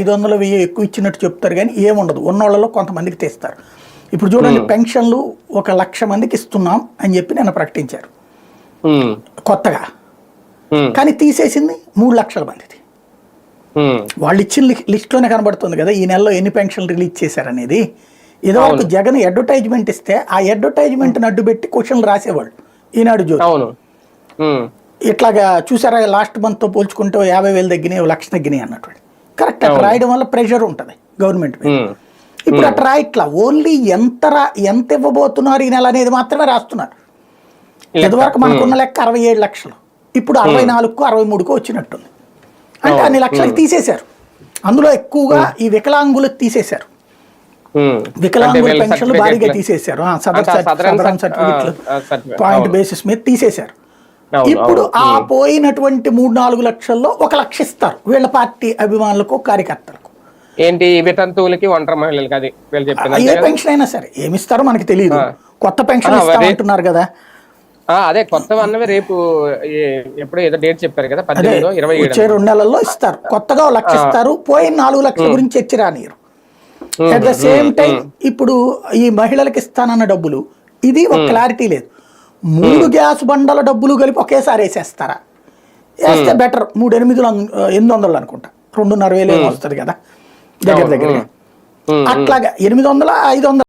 ఐదు వందలు వెయ్యి ఎక్కువ ఇచ్చినట్టు చెప్తారు కానీ ఏముండదు. ఉన్నోళ్ళలో కొంతమందికి తెస్తారు. ఇప్పుడు చూడండి పెన్షన్లు ఒక లక్ష మందికి ఇస్తున్నాం అని చెప్పి నిన్న ప్రకటించారు. కొత్తగా. కానీ తీసేసింది మూడు లక్షల మందిది. వాళ్ళు ఇచ్చిన లిస్ట్లోనే కనబడుతుంది కదా ఈ నెలలో ఎన్ని పెన్షన్లు రిలీజ్ చేశారనేది. ఇదివరకు జగన్ అడ్వర్టైజ్మెంట్ ఇస్తే ఆ అడ్వర్టైజ్మెంట్ని అడ్డు పెట్టి క్వశ్చన్లు రాసేవాళ్ళు ఈనాడు జ్యోతి. ఇట్లాగా చూసారా లాస్ట్ మంత్తో పోల్చుకుంటే యాభై వేలు తగ్గినాయి లక్ష తగ్గినాయి అన్నట్టు కరెక్ట్ అట్లా రాయడం వల్ల ప్రెషర్ ఉంటుంది గవర్నమెంట్ ఇప్పుడు అట్లా రాయట్లా ఓన్లీ ఎంత రా ఎంత ఇవ్వబోతున్నారు ఈ నెల అనేది మాత్రమే రాస్తున్నారు. ఇదివరకు మనకున్న లెక్క అరవై ఏడు లక్షలు. ఇప్పుడు అరవై నాలుగుకు అరవై మూడుకు వచ్చినట్టుంది. అంటే అన్ని లక్షలకు తీసేశారు. అందులో ఎక్కువగా ఈ వికలాంగులకు తీసేశారు. వికలాంగుల పెన్షన్లు భారీగా తీసేశారు. సదర్ సర్టిఫికెట్లు. పాయింట్. బేసిస్ మీద తీసేశారు. ఇప్పుడు. ఆ పోయినటువంటి మూడు నాలుగు లక్షల్లో ఒక లక్ష ఇస్తారు వీళ్ళ పార్టీ అభిమానులకు కార్యకర్తలకు. ఏంటి వితంతువులకి ఒంటరి మహిళలకి అది ఏ? పెన్షన్ అయినా సరే ఏమి ఇస్తారో మనకి తెలియదు. కొత్త పెన్షన్ ఇస్తామంటున్నారు కదా. అదే కొత్త అన్నవి రేపు ఎప్పుడో ఏదో డేట్ చెప్పారు కదా పద్దెనిమిదో ఇరవై వచ్చే రెండు నెలల్లో ఇస్తారు. కొత్తగా ఒక లక్ష ఇస్తారు. పోయిన నాలుగు లక్షల గురించి చర్చ రానియరు. అట్ ద సేమ్ టైం ఇప్పుడు ఈ మహిళలకు ఇస్తానన్న డబ్బులు ఇది ఒక క్లారిటీ లేదు. మూడు గ్యాస్ బండల డబ్బులు కలిపి ఒకేసారి వేసేస్తారా? వేస్తే బెటర్. మూడు ఎనిమిది ఎనిమిది వందలు అనుకుంటా. రెండున్నర వేలు వస్తుంది కదా దగ్గర దగ్గర అట్లాగా ఎనిమిది వందల ఐదు వందల